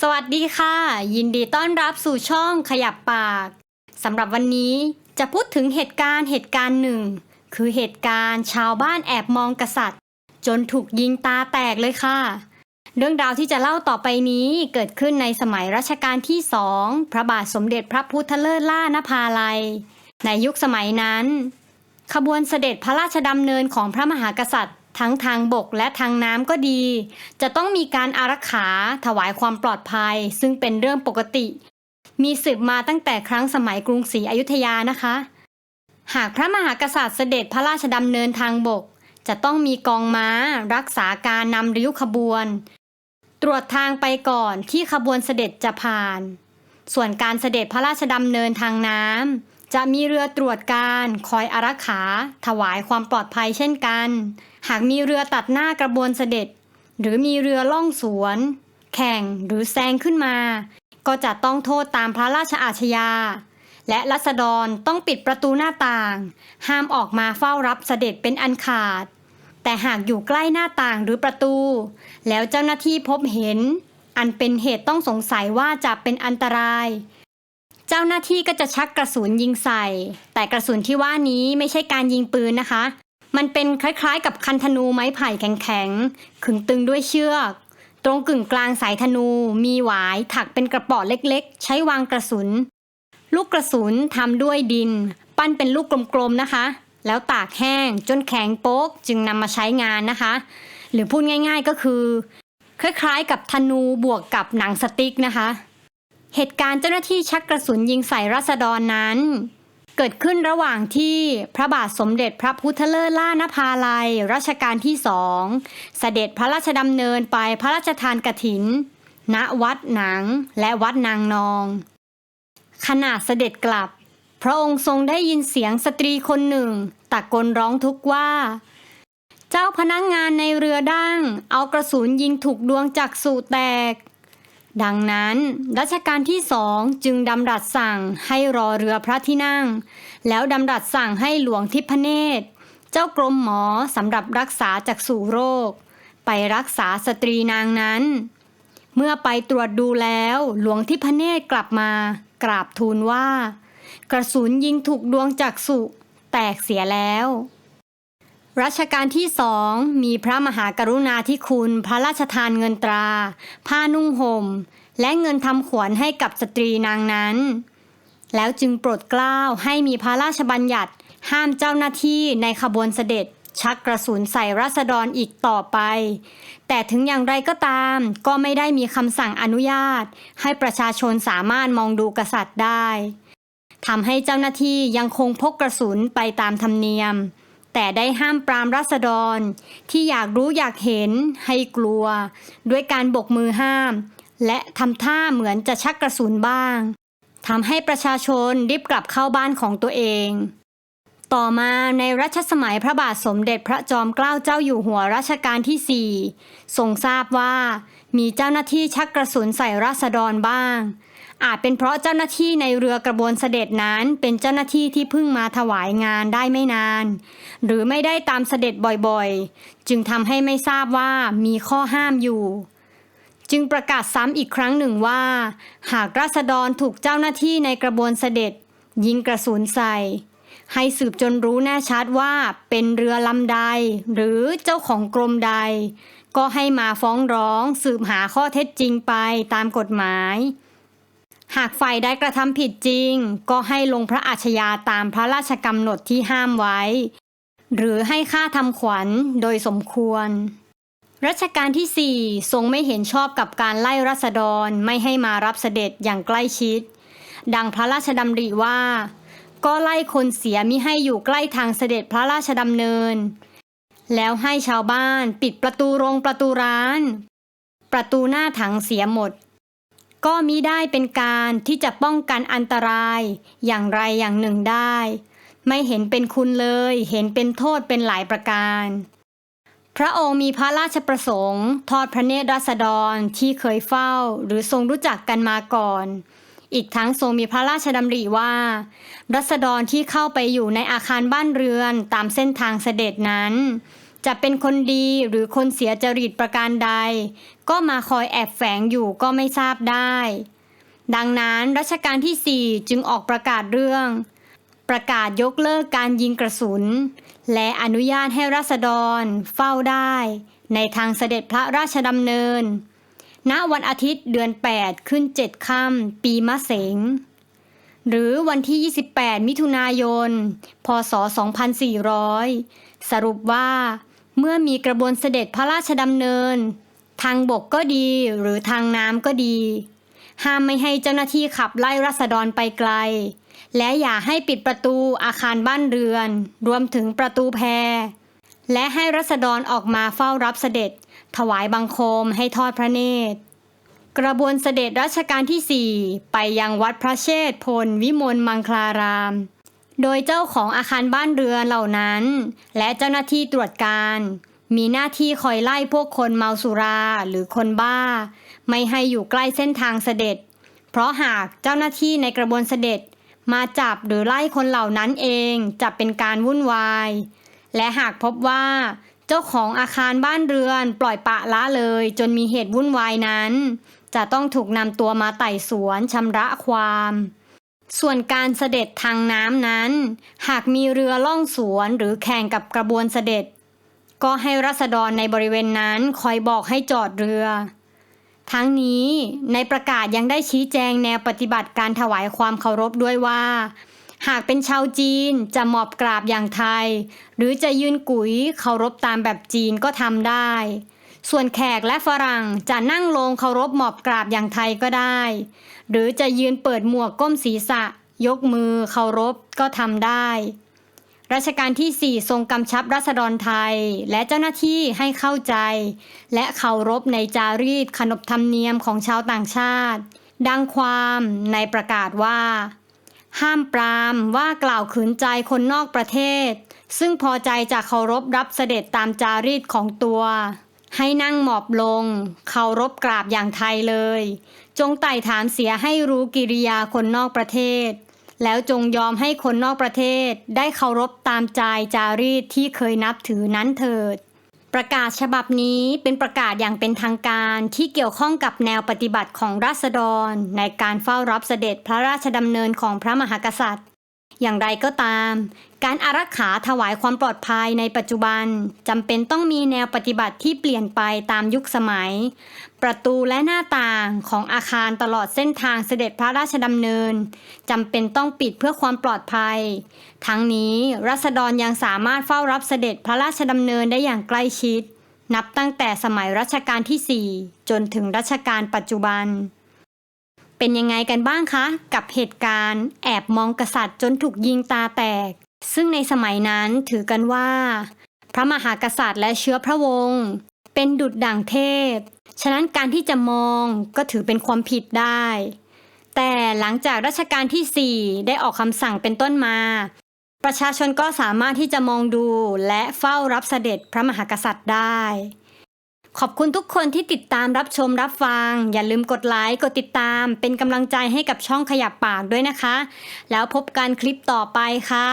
สวัสดีค่ะ ยินดีต้อนรับสู่ช่องขยับปากสำหรับวันนี้จะพูดถึงเหตุการณ์เหตุการณ์หนึ่ง คือเหตุการณ์ชาวบ้านแอบมองกษัตริย์ จนถูกยิงตาแตกเลยค่ะ เรื่องราวที่จะเล่าต่อไปนี้เกิดขึ้นในสมัยรัชกาลที่สองพระบาทสมเด็จพระพุทธเลิศล่านภาลัย ในยุคสมัยนั้น ขบวนเสด็จพระราชดำเนินของพระมหากษัตริย์ ทั้งทางบกและทางน้ำก็ดี จะต้องมีการอารักขาถวายความปลอดภัย ซึ่งเป็นเรื่องปกติ มีสืบมาตั้งแต่ครั้งสมัยกรุงศรีอยุธยานะคะ หากพระมหากษัตริย์เสด็จพระราชดำเนินทางบก จะต้องมีกองม้า รักษาการนำริ้วขบวน ตรวจทางไปก่อนที่ขบวนเสด็จจะผ่าน ส่วนการเสด็จพระราชดำเนินทางน้ำ จะมีเรือตรวจการคอยอารักขา ถวายความปลอดภัยเช่นกัน หากมีเรือตัดหน้ากระบวนเสด็จ หรือมีเรือล่องสวน แข่งหรือแซงขึ้นมา ก็จะต้องโทษตามพระราชอาชญา และรัษฎรต้องปิดประตูหน้าต่าง ห้ามออกมาเฝ้ารับเสด็จเป็นอันขาด แต่หากอยู่ใกล้หน้าต่างหรือประตู แล้วเจ้าหน้าที่พบเห็น อันเป็นเหตุต้องสงสัยว่าจะเป็นอันตราย เจ้าหน้าที่ก็จะชักกระสุนยิงใส่ แต่กระสุนที่ว่านี้ไม่ใช่การยิงปืนนะคะ มันเป็นคล้ายๆ กับคันธนูไม้ไผ่แข็งๆขึงตึงด้วยเชือก ตรงกึ่งกลางสายธนู มีหวายถักเป็นกระป๋อเล็กๆ ใช้วางกระสุน ลูกกระสุนทำด้วยดิน ปั้นเป็นลูกกลมๆนะคะ แล้วตากแห้งจนแข็งโป๊กจึงนำมาใช้งานนะคะ หรือพูดง่าย ๆก็คือ คล้ายๆ กับธนูบวกกับหนังสติ๊กนะคะ เหตุการณ์เจ้าหน้าที่ชักกระสุนยิงใส่รัษฎรนั้น เกิดขึ้นระหว่างที่พระบาทสมเด็จพระพุทธเลิศล่านภาลัยรัชกาลที่สองเสด็จพระราชดำเนินไปพระราชทานกฐิน ณวัดหนังและวัดนางนอง ขณะเสด็จกลับ พระองค์ทรงได้ยินเสียงสตรีคนหนึ่งตะโกนร้องทุกข์ว่าเจ้าพนักงงานในเรือดั้งเอากระสุนยิงถูกดวงจักษุแตก ดังนั้นรัชกาลที่สองจึงดำรัสสั่งให้รอเรือพระที่นั่ง แล้วดำรัสสั่งให้หลวงทิพเนตร เจ้ากรมหมอสำหรับรักษาจากสู่โรค ไปรักษาสตรีนางนั้น เมื่อไปตรวจดูแล้วหลวงทิพเนตรกลับมากราบทูลว่า กระสุนยิงถูกดวงจักษุแตกเสียแล้ว รัชกาลที่สองมีพระมหากรุณาธิคุณพระราชทานเงินตรา ผ้านุ่งห่ม และเงินทำขวัญให้กับสตรีนางนั้น แล้วจึงโปรดเกล้าให้มีพระราชบัญญัติ ห้ามเจ้าหน้าที่ในขบวนเสด็จ ชักกระสุนใส่รัษฎรอีกต่อไป แต่ถึงอย่างไรก็ตาม ก็ไม่ได้มีคำสั่งอนุญาต ให้ประชาชนสามารถมองดูกษัตริย์ได้ทำให้เจ้าหน้าที่ยังคงพกกระสุนไปตามธรรมเนียม แต่ได้ห้ามปรามรัษฎร ที่อยากรู้อยากเห็นให้กลัว ด้วยการบกมือห้าม และทำท่าเหมือนจะชักกระสุนบ้างทำให้ประชาชนรีบกลับเข้าบ้านของตัวเอง ต่อมาในรัชสมัยพระบาทสมเด็จพระจอมเกล้าเจ้าอยู่หัวรัชกาลที่สี่ทรงทราบว่า มีเจ้าหน้าที่ชักกระสุนใส่รัษฎรบ้าง อาจเป็นเพราะเจ้าหน้าที่ในเรือกระบวนเสด็จนั้นเป็นเจ้าหน้าที่ที่เพิ่งมาถวายงานได้ไม่นาน หรือไม่ได้ตามเสด็จบ่อยๆ จึงทำให้ไม่ทราบว่ามีข้อห้ามอยู่ จึงประกาศซ้ำอีกครั้งหนึ่งว่า หากราษฎรถูกเจ้าหน้าที่ในกระบวนเสด็จ ยิงกระสุนใส่ให้สืบจนรู้แน่ชัดว่าเป็นเรือลำใด หรือเจ้าของกรมใด ก็ให้มาฟ้องร้องสืบหาข้อเท็จจริงไปตามกฎหมาย หากฝ่ายใดกระทำผิดจริง ก็ให้ลงพระอาชญาตามพระราชกำหนดที่ห้ามไว้ หรือให้ค่าทำขวัญโดยสมควร รัชกาลที่ 4 ทรงไม่เห็นชอบกับการไล่รัษฎรไม่ให้มารับเสด็จอย่างใกล้ชิด ดังพระราชดำริว่า ก็ไล่คนเสียมิให้อยู่ใกล้ทางเสด็จพระราชดำเนิน แล้วให้ชาวบ้านปิดประตูโรงประตูร้าน ประตูหน้าถังเสียหมด ก็มิได้เป็นการที่จะป้องกันอันตรายอย่างไรอย่างหนึ่งได้ ไม่เห็นเป็นคุณเลย เห็นเป็นโทษเป็นหลายประการ พระองค์มีพระราชประสงค์ ทอดพระเนตรราษฎรที่เคยเฝ้าหรือทรงรู้จักกันมาก่อน อีกทั้งทรงมีพระราชดำริว่า รัษฎรที่เข้าไปอยู่ในอาคารบ้านเรือนตามเส้นทางเสด็จนั้น จะเป็นคนดีหรือคนเสียจริตประการใด ก็มาคอยแอบแฝงอยู่ก็ไม่ทราบได้ ดังนั้นรัชกาลที่ 4 จึงออกประกาศเรื่อง ประกาศยกเลิกการยิงกระสุน และอนุญาตให้ราษฎรเฝ้าได้ ในทางเสด็จพระราชดำเนิน ณวันอาทิตย์เดือน 8 ขึ้น 7 ค่ำปีมะเสง หรือวันที่ 28 มิถุนายน พศ 2400 สรุปว่า เมื่อมีกระบวนเสด็จพระราชดำเนิน ทางบกก็ดีหรือทางน้ำก็ดี ห้ามไม่ให้เจ้าหน้าที่ขับไล่รัษฎรไปไกล และอย่าให้ปิดประตูอาคารบ้านเรือน รวมถึงประตูแพร และให้รัษฎรออกมาเฝ้ารับเสด็จ ถวายบังคมให้ทอดพระเนตร กระบวนเสด็จรัชกาลที่ 4 ไปยังวัดพระเชษฐพลวิมลมังคลาราม โดยเจ้าของอาคารบ้านเรือนเหล่านั้น และเจ้าหน้าที่ตรวจการ มีหน้าที่คอยไล่พวกคนเมาสุราหรือคนบ้า ไม่ให้อยู่ใกล้เส้นทางเสด็จ เพราะหากเจ้าหน้าที่ในกระบวนเสด็จมาจับหรือไล่คนเหล่านั้นเองจะเป็นการวุ่นวาย และหากพบว่า เจ้าของอาคารบ้านเรือนปล่อยปะละเลย จนมีเหตุวุ่นวายนั้น จะต้องถูกนำตัวมาไต่สวนชำระความ ส่วนการเสด็จทางน้ำนั้น หากมีเรือล่องสวนหรือแข่งกับกระบวนเสด็จ ก็ให้รัษฎรในบริเวณนั้นคอยบอกให้จอดเรือทั้งนี้ในประกาศยังได้ชี้แจงแนวปฏิบัติการถวายความเคารพด้วยว่า หากเป็นชาวจีนจะหมอบกราบอย่างไทย หรือจะยืนกุ๋ยเคารพตามแบบจีนก็ทำได้ ส่วนแขกและฝรั่งจะนั่งลงเคารพหมอบกราบอย่างไทยก็ได้ หรือจะยืนเปิดหมวกก้มศีรษะ ยกมือเคารพก็ทำได้รัชกาลที่ 4 ทรงกำชับรัษฎรไทย และเจ้าหน้าที่ให้เข้าใจ และเคารพในจารีตขนบธรรมเนียมของชาวต่างชาติ ดังความในประกาศว่า ห้ามปรามว่ากล่าวขืนใจคนนอกประเทศ ซึ่งพอใจจะเคารพรับเสด็จตามจารีตของตัว ให้นั่งหมอบลง เคารพกราบอย่างไทยเลย จงไต่ถามเสียให้รู้กิริยาคนนอกประเทศ แล้วจงยอมให้คนนอกประเทศ ได้เคารพตามใจจารีตที่เคยนับถือนั้นเถิด ประกาศฉบับนี้เป็นประกาศอย่างเป็นทางการที่เกี่ยวข้องกับแนวปฏิบัติของราษฎร ในการเฝ้ารับเสด็จพระราชดำเนินของพระมหากษัตริย์ อย่างไรก็ตาม การอารักขาถวายความปลอดภัยในปัจจุบันจำเป็นต้องมีแนวปฏิบัติที่เปลี่ยนไปตามยุคสมัย ประตูและหน้าต่างของอาคารตลอดเส้นทางเสด็จพระราชดำเนินจำเป็นต้องปิดเพื่อความปลอดภัย ทั้งนี้รัษฎรยังสามารถเฝ้ารับเสด็จพระราชดำเนินได้อย่างใกล้ชิด นับตั้งแต่สมัยรัชกาลที่ 4 จนถึงรัชกาลปัจจุบัน เป็นยังไงกันบ้างคะ กับเหตุการณ์ แอบมองกษัตริย์จนถูกยิงตาแตก ซึ่งในสมัยนั้นถือกันว่า พระมหากษัตริย์และเชื้อพระวงศ์เป็นดุจดั่งเทพ ฉะนั้นการที่จะมองก็ถือเป็นความผิดได้ แต่หลังจากรัชกาลที่ 4 ได้ออกคำสั่งเป็นต้นมา ประชาชนก็สามารถที่จะมองดูและเฝ้ารับเสด็จพระมหากษัตริย์ได้ ขอบคุณทุกคนที่ติดตามรับชมรับฟัง อย่าลืมกดไลค์กดติดตาม เป็นกำลังใจให้กับช่องขยับปากด้วยนะคะ แล้วพบกันคลิปต่อไปค่ะ